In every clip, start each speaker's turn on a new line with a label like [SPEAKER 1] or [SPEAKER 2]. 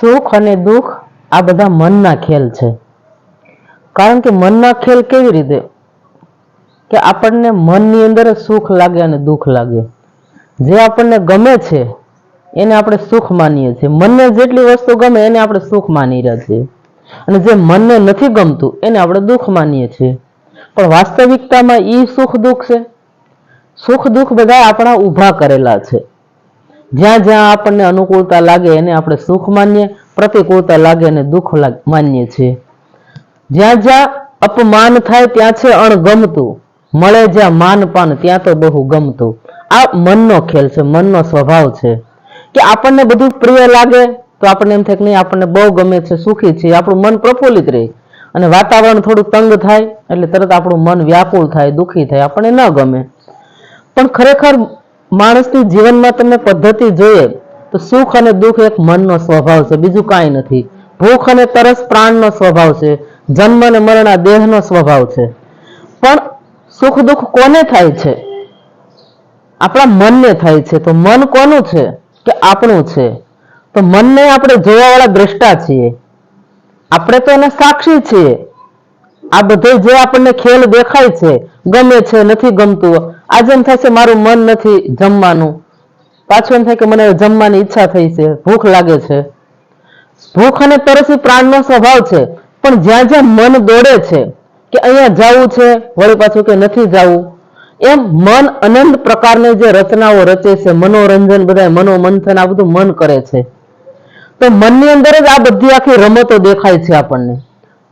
[SPEAKER 1] સુખ અને દુઃખ આ બધા મનના ખેલ છે. કારણ કે મનના ખેલ કેવી રીતે? કે આપણને મનની અંદર સુખ લાગે અને દુઃખ લાગે. જે આપણને ગમે છે, એને આપણે સુખ માનીએ છીએ. મનને જેટલી વસ્તુ ગમે એને આપણે સુખ માની રહ્યા છીએ. અને જે મનને નથી ગમતું, એને આપણે દુઃખ માનીએ છીએ. પણ વાસ્તવિકતામાં એ સુખ દુઃખ છે? સુખ દુઃખ બધા આપણા ઊભા કરેલા છે. જ્યાં જ્યાં આપણને અનુકૂળતા લાગે એને આપણે સુખ માનીએ, પ્રતિકૂળતા લાગે એને દુઃખ માનીએ છીએ. જ્યાં જ્યાં અપમાન થાય ત્યાં છે અણગમતું. મળે જ્યાં માન પાન ત્યાં તો બહુ ગમતું. આ મનનો ખેલ છે, મનનો સ્વભાવ છે. કે આપણને બધું પ્રિય લાગે તો આપણને એમ થાય કે નહીં, આપણને બહુ ગમે છે, સુખી છે આપણું મન પ્રફુલ્લિત રહે. અને વાતાવરણ થોડું તંગ થાય એટલે તરત આપણું મન વ્યાકુળ થાય, દુઃખી થાય, આપણને ન ગમે. પણ ખરેખર માણસની જીવનમાં તમે પદ્ધતિ જોઈએ, તો સુખ અને દુઃખ એક મનનો સ્વભાવ છે, બીજું કાંઈ નથી. ભૂખ અને તરસ પ્રાણનો સ્વભાવ છે, જન્મ અને મરણ આ દેહનો સ્વભાવ છે. પણ સુખ દુઃખ કોને થાય છે? આપણા મનને થાય છે, તો મન કોનું છે કે આપણું છે? તો મનને આપણે જોવાવાળા દ્રષ્ટા છીએ. આપણે તો એને સાક્ષી છીએ. આ બધે જે આપણને ખેલ દેખાય છે, ગમે છે, નથી ગમતું આજે એમ છે મારું મન નથી જમવાનું. પાછું એમ થાય કે મને જમવાની ઈચ્છા થઈ છે, ભૂખ લાગે છે. ભૂખ અને તરસ પ્રાણનો સ્વભાવ છે, પણ જ્યાં જ્યાં મન દોડે છે કે અહીંયા જવું છે, વળી પાછું કે નથી જવું, એમ મન અનંત પ્રકારની જે રચનાઓ રચે છે, મનોરંજન બધા મનોમંથન, આ બધું મન કરે છે. તો મનની અંદર જ આ બધી આખી રમતો દેખાય છે આપણને.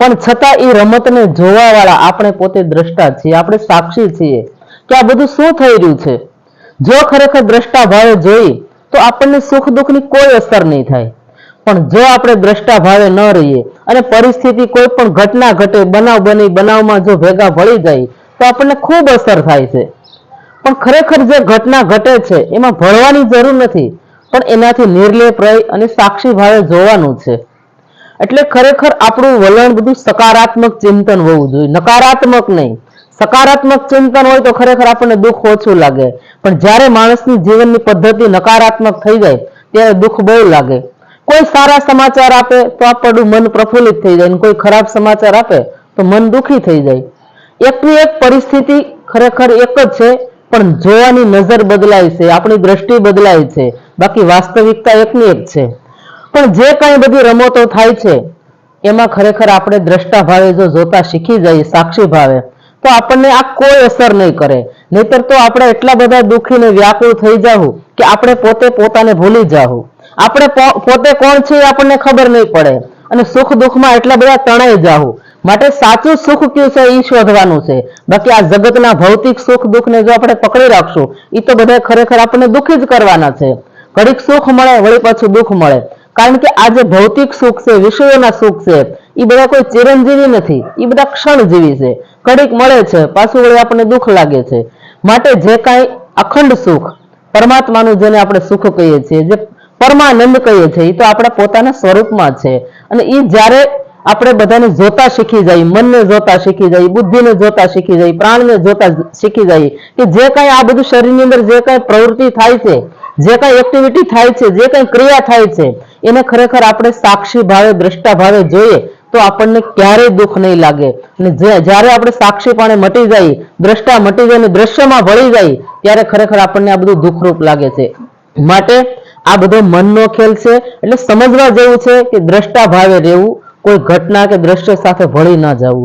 [SPEAKER 1] પણ છતાં એ રમતને જોવાવાળા આપણે પોતે દ્રષ્ટા છીએ, આપણે સાક્ષી છીએ. કે આ બધું શું થઈ રહ્યું છે? જો ખરેખર દ્રષ્ટા ભાવે જોઈ, તો આપણને સુખ દુઃખની કોઈ અસર નહીં થાય. પણ જો આપણે દ્રષ્ટા ભાવે ન રહીએ અને પરિસ્થિતિ કોઈ પણ ઘટના ઘટે, બનાવ બની, બનાવમાં જો ભેગા ભળી જાય, તો આપણને ખૂબ અસર થાય છે. પણ ખરેખર જે ઘટના ઘટે છે, એમાં ભળવાની જરૂર નથી, પણ એનાથી નિર્લેપ રહી અને સાક્ષી ભાવે જોવાનું છે. એટલે ખરેખર આપણું વલણ બધું સકારાત્મક ચિંતન હોવું જોઈએ. નકારાત્મક નહીં. સકારાત્મક ચિંતન હોય તો ખરેખર આપણને દુઃખ ઓછું લાગે. પણ જ્યારે માણસની જીવનની પદ્ધતિ નકારાત્મક થઈ જાય, ત્યારે દુઃખ બહુ લાગે. કોઈ સારા સમાચાર આપે તો આપણું મન પ્રફુલ્લિત થઈ જાય કોઈ ખરાબ સમાચાર આપે તો મન દુઃખી થઈ જાય. એકની એક પરિસ્થિતિ ખરેખર એક જ છે, પણ જોવાની નજર બદલાય છે, આપણી દ્રષ્ટિ બદલાય છે. બાકી વાસ્તવિકતા એકની એક છે. પણ જે કાંઈ બધી રમતો થાય છે, એમાં ખરેખર આપણે દ્રષ્ટા ભાવે જો જોતા શીખી જઈએ, સાક્ષી ભાવે. તો આપણને આ કોઈ અસર નહીં કરે. નહીતર તો આપણે એટલા બધા દુઃખી ને વ્યાકુળ થઈ જાવું કે આપણે પોતે પોતાને ભૂલી જાવું આપણે પોતે કોણ છે આપણને ખબર નહીં પડે. અને સુખ દુઃખમાં એટલા બધા તણાઈ જાવું માટે સાચું સુખ કયું છે? એ શોધવાનું છે. બાકી આ જગતના ભૌતિક સુખ દુઃખને જો આપણે પકડી રાખશું એ તો બધા ખરેખર આપણને દુઃખી જ કરવાના છે. ઘડીક સુખ મળે, વળી પાછું દુઃખ મળે. કારણ કે આ જે ભૌતિક સુખ છે, વિષયોના સુખ છે એ બધા કોઈ ચિરંજીવી નથી. એ બધા ક્ષણજીવી છે. કડીક મળે છે, પાછું વળી આપણને દુઃખ લાગે છે. માટે જે કાંઈ અખંડ સુખ, પરમાત્માનું જેને આપણે સુખ કહીએ છીએ, જે પરમાનંદ કહીએ છીએ એ તો આપણા પોતાના સ્વરૂપમાં છે. અને એ જ્યારે આપણે બધાને જોતા શીખી જાય, મનને જોતા શીખી જાય, બુદ્ધિને જોતા શીખી જાય, પ્રાણને જોતા શીખી જાય, કે જે કાંઈ આ બધું શરીરની અંદર જે કાંઈ પ્રવૃત્તિ થાય છે, જે કાંઈ એક્ટિવિટી થાય છે, જે કાંઈ ક્રિયા થાય છે એને ખરેખર આપણે સાક્ષી ભાવે, દ્રષ્ટા ભાવે જોઈએ, તો આપણને ક્યારેય દુઃખ નહીં લાગે. અને જ્યારે આપણે સાક્ષીપણે મટી જાય, દ્રષ્ટા મટી જાય અને દ્રશ્યમાં ભળી જાય, ત્યારે ખરેખર આપણને આ બધું દુઃખરૂપ લાગે છે. માટે આ બધો મનનો ખેલ છે, એટલે સમજવા જેવું છે કે દ્રષ્ટા ભાવે રહેવું, કોઈ ઘટના કે દ્રશ્ય સાથે ભળી ન જવું.